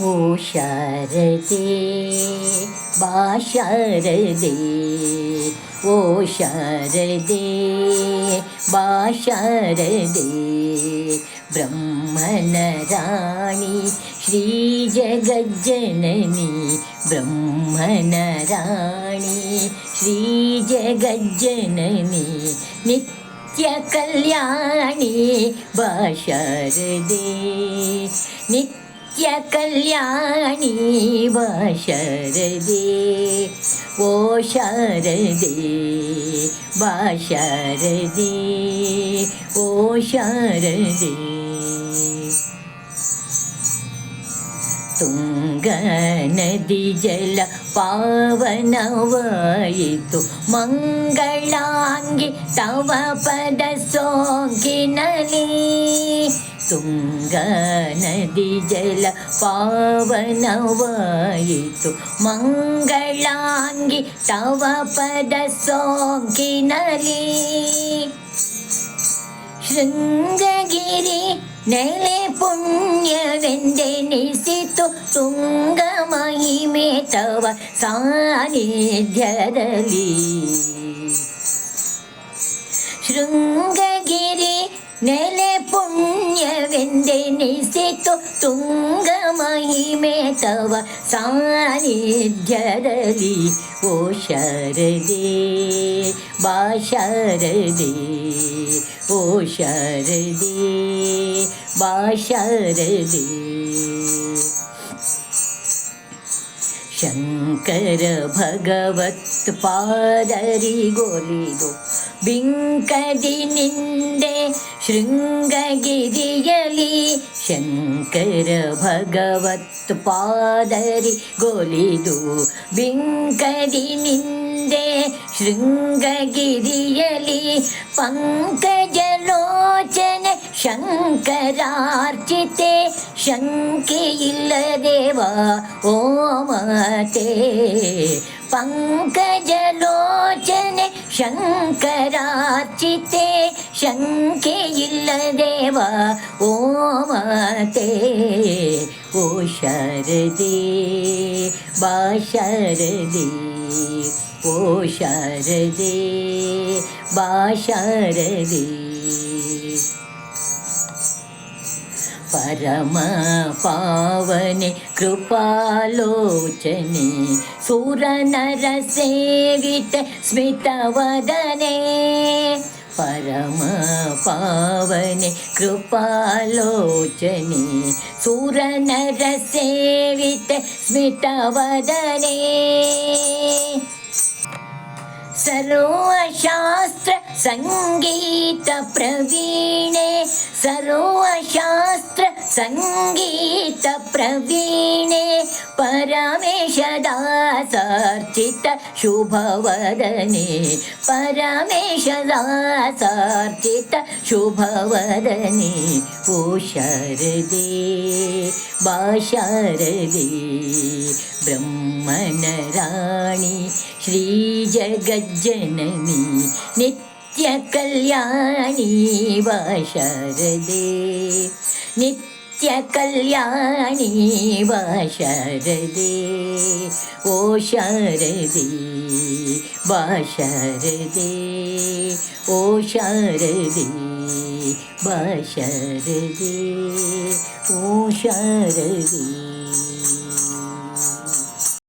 ओ शरदे बाशरदे ओ शरदे बाशरदे। ब्रह्मणराणि श्रीजगजननि ब्रह्मणराणि श्रीजगज्जननि नित्यकल्याणि बा शरदे नित्य നിത്യകല്യാണി ഭാഷരദേ ഓ ശാരദേ ഭാഷരദേ ഓ ശാരദേ തുംഗനദി ജല പാവനവായിതു മംഗളാംഗി തവ പദ സോങ്കിനലേ. ತುಂಗ ನದಿ ಜಲ ಪಾವನವಾಯಿತು ಮಂಗಳಾಂಗಿ ತವ ಪದ ಸೋಂಕಿನಲಿ ശൃംഗഗിരി ನೆಲೆ ಪುಣ್ಯವೆಂದೆನಿಸಿತು ತುಂಗ ಮಹಿಮೆ ತವ ಸಾನ್ನಿಧ್ಯದಲ್ಲಿ ಶೃಂಗಗಿರಿ ನೆಲೆ ಪುಣ್ಯವೆಂದೆನಿಸಿತು ತುಂಗ ಮಹಿಮೆ ತವ ಸಾನ್ನಿಧ್ಯದಲ್ಲಿ ಓ ಶರದೇ ಬಾ ಶರದೇ ಓ ಶರದೇ ಬಾ ಶರದೇ ಶಂಕರ ಭಗವತ್ ಪಾದರಿಗೊಲಿದು ಬಿಂಕದಿ ನಿಂದೆ ಶೃಂಗಗಿರಿಯಲಿ ಶಂಕರ ಭಗವತ್ ಪಾದರಿ ಗೊಲಿದು ಬಿಂಕದಿ ನಿಂದೆ ಶೃಂಗಗಿರಿಯಲಿ ಪಂಕಜಲೋಚನೆ ಶಂಕರಾರ್ಚಿತೆ ಶಂಕೆಯಿಲ್ಲದೇವ ಓಮತೆ ಪಂಕಜಲೋಚನೆ ಶಂಕರಾರ್ಚಿತೆ ಶಂಕೆಯಿಲ್ಲದೇವ ಓಮತೆ ಓ ಶರದೇ ಬಾ ಶರದೇ ಓ ಶರದೇ ಬಾ ಶರದೇ ಪರಮ ಪಾವನೆ ಕೃಪಾಲೋಚನೆ ಸುರನರ ಸೇವಿತ परमपावने कृपालोचने सुरनरसेवित स्मितवदने। सर्वशास्त्रसङ्गीतप्रवीणे सर्वशास्त्र सङ्गीतप्रवीणे परमेशदासार्चित शुभवदने परमेशदासार्चित शुभवदने ओ शरदे वा शरदे ब्रह्मनराणि श्रीजगज्जननि नित्यकल्याणि वा शरदे नित्य നിത്യകല്യാണി വാശരതി ഓ ശരതി ഭാഷരതി ഓ ശരതി ഭാഷരതി ഓ ശരതി.